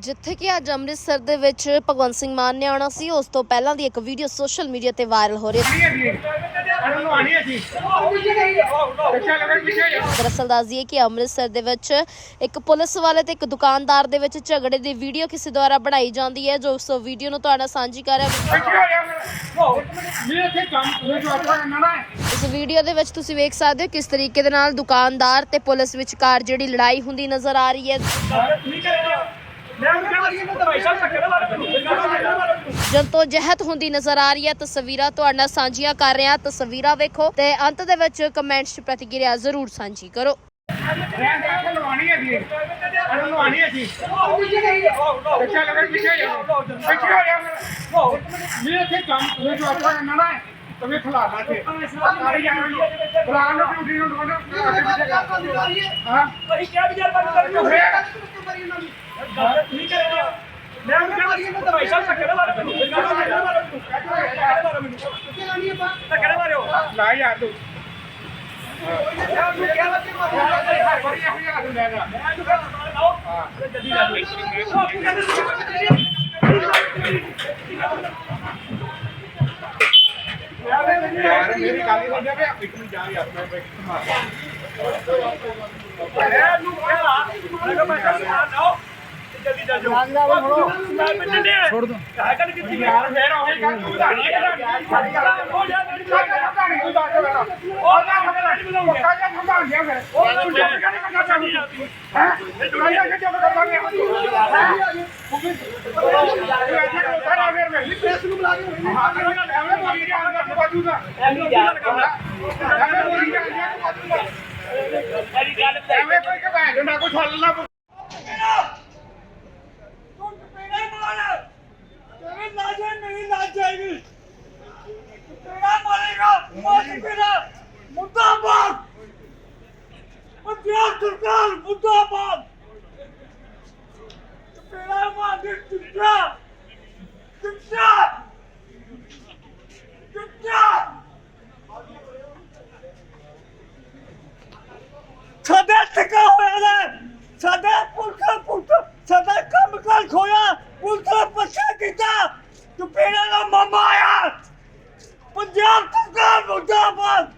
ਜਿੱਥੇ ਕਿ ਅੱਜ ਅੰਮ੍ਰਿਤਸਰ ਦੇ ਵਿੱਚ ਭਗਵੰਤ ਸਿੰਘ ਮਾਨ ਨੇ ਆਉਣਾ ਸੀ ਉਸ ਤੋਂ ਪਹਿਲਾਂ ਦੀ ਇੱਕ ਵੀਡੀਓ ਸੋਸ਼ਲ ਮੀਡੀਆ ਤੇ ਵਾਇਰਲ ਹੋ ਰਹੀ ਸੀ ਦਰਅਸਲ ਦੱਸ ਦਈਏ ਕਿ ਅੰਮ੍ਰਿਤਸਰ ਦੇ ਵਿੱਚ ਇੱਕ ਪੁਲਿਸ ਵਾਲੇ ਤੇ ਇੱਕ ਦੁਕਾਨਦਾਰ ਦੇ ਵਿੱਚ ਝਗੜੇ ਦੀ ਵੀਡੀਓ ਕਿਸੇ ਦੁਆਰਾ ਬਣਾਈ ਜਾਂਦੀ ਹੈ ਜੋ ਉਸ ਵੀਡੀਓ ਨੂੰ ਤੁਹਾਡੇ ਸਾਂਝੀ ਕਰ ਰਿਹਾ ਇਸ ਵੀਡੀਓ ਦੇ ਵਿੱਚ ਤੁਸੀਂ ਵੇਖ ਸਕਦੇ ਹੋ ਕਿਸ ਤਰੀਕੇ ਦੇ ਨਾਲ ਦੁਕਾਨਦਾਰ ਤੇ ਪੁਲਿਸ ਵਿਚਕਾਰ ਜਿਹੜੀ ਲੜਾਈ ਹੁੰਦੀ ਨਜ਼ਰ ਆ ਰਹੀ ਹੈ। ਜੰਤੋ ਜਹਿਤ ਹੁੰਦੀ ਨਜ਼ਰ ਆ ਰਹੀ ਹੈ ਤਸਵੀਰਾਂ ਤੁਹਾਡੇ ਨਾਲ ਸਾਂਝੀਆਂ ਕਰ ਰਹੇ ਹਾਂ। ਤਸਵੀਰਾਂ ਵੇਖੋ ਤੇ ਅੰਤ ਦੇ ਵਿੱਚ ਕਮੈਂਟਸ 'ਚ ਪ੍ਰਤੀਕਿਰਿਆ ਜ਼ਰੂਰ ਸਾਂਝੀ ਕਰੋ। ਲਾ ਯਾਰ ਤੂੰ ਯਾਰ ਮੇਰੀ ਗੱਲ ਹੋ ਜਾਵੇ ਇੱਕ ਨੂੰ ਜਾ ਯਾਰ ਮੈਂ ਬੈਠ ਮਾਰ ਛੋੜ ਦੋ। ਯਾਰ ਫੇਰ ਉਹੀ ਗੱਲ ਤੂੰ ਨਹੀਂ ਕਰਦਾ। ਸਾਡੀ ਗੱਲ ਹੋ ਜਾ। ਗੱਲ ਕਰਦਾ ਨਹੀਂ ਤੂੰ ਦੱਸ ਮੇਰਾ ਉਹ ਨਾ ਪੱਕਾ ਜਿਹਾ ਸੰਭਾਲ ਗਿਆ ਫਿਰ ਉਹ ਤੂੰ ਜੱਟ ਕਰੀ ਕਰਨਾ ਚਾਹੀਦੀ ਹੈ? ਇਹ ਦੁਨੀਆ ਕੇ ਜੱਟ ਕਰਦਾ ਨਹੀਂ ਤੂੰ ਐਸੇ ਕੋ ਸਾਰਾ ਫੇਰ ਮੈਂ ਪ੍ਰੈਸ ਨੂੰ ਬੁਲਾ ਕੇ ਹਾਂ ਤੇ ਐਵੇਂ ਰਿਹਾ। ਅੰਦਰ ਤੋਂ ਬਾਜੂਗਾ ਐਵੇਂ ਜਾ ਐਵੇਂ ਬੋਲੀ ਰਿਹਾ ਅੰਦਰ ਤੋਂ ਬਾਜੂਗਾ ਐਵੇਂ ਕੋਈ ਕਿ ਭੈਣ ਨਾ ਕੋਈ ਛੱਲ ਨਾ ਮੁਰਦਾਬਾਦ ਪੰਜਾਬ ਸਰਕਾਰ ਮੁਰਦਾਬਾਦ ਤੇਰਾ ਮਾਂ ਦੀ ਚੁੱਕਾ ਚੁੱਕਾ ਚੁੱਕਾ ਸਾਡਾ ਟਿਕਾ ਹੋਇਆ ਹੈ ਸਾਡਾ ਪੁਲਕਾ ਪੁਲਕਾ ਸਾਡਾ ਕੰਮ ਕਾਰ ਤੂੰ ਦਾ ਮਾਮਾ ਆਇਆ ਪੰਜਾਬ ਸਰਕਾਰ ਮੁਰਦਾਬਾਦ।